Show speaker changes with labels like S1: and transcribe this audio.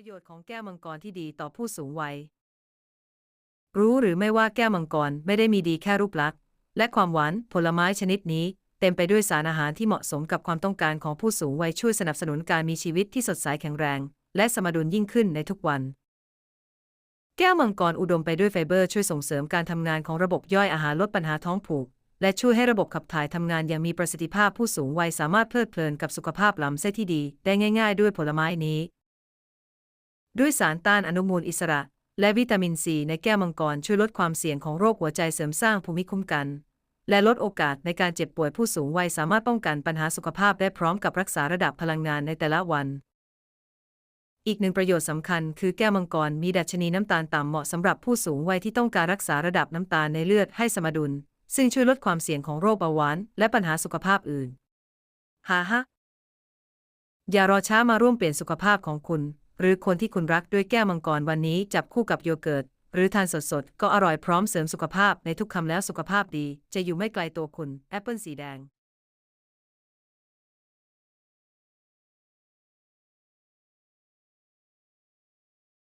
S1: ประโยชน์ของแก้วมังกรที่ดีต่อผู้สูงวัย รู้หรือไม่ว่าแก้วมังกรไม่ได้มีดีแค่รูปลักษณ์และความหวานผลไม้ชนิดนี้ เต็มไปด้วยสารอาหารที่เหมาะสมกับความต้องการของผู้สูงวัยช่วยสนับสนุนการมีชีวิตที่สดใสแข็งแรง และสมดุลยิ่งขึ้นในทุกวัน แก้วมังกรอุดมไปด้วยไฟเบอร์ช่วยส่งเสริมการทำงานของระบบย่อยอาหารลดปัญหาท้องผูก และช่วยให้ระบบขับถ่ายทำงานอย่างมีประสิทธิภาพผู้สูงวัยสามารถเพลิดเพลินกับสุขภาพลำไส้ที่ดี ได้ง่าย ๆ ด้วยผลไม้นี้ ด้วยสารต้านอนุมูลอิสระ และวิตามินซีในแก้วมังกรช่วยลดความเสี่ยงของโรคหัวใจเสริมสร้างภูมิคุ้มกัน และลดโอกาสในการเจ็บป่วยผู้สูงวัยสามารถป้องกันปัญหาสุขภาพได้พร้อมกับรักษาระดับพลังงานในแต่ละวัน อีกหนึ่งประโยชน์สำคัญคือแก้วมังกรมีดัชนีน้ำตาลต่ำเหมาะสำหรับผู้สูงวัยที่ต้องการรักษาระดับน้ำตาลในเลือดให้สมดุล ซึ่งช่วยลดความเสี่ยงของโรคเบาหวาน และปัญหาสุขภาพอื่นหาฮะอย่ารอช้ามาร่วมเปลี่ยนสุขภาพของคุณ หรือคนที่คุณรักด้วยแก้วมังกรวันนี้จับคู่กับโยเกิร์ตหรือทานสดๆ ก็อร่อยพร้อมเสริมสุขภาพในทุกคำแล้วสุขภาพดี จะอยู่ไม่ไกลตัวคุณแอปเปิลสีแดง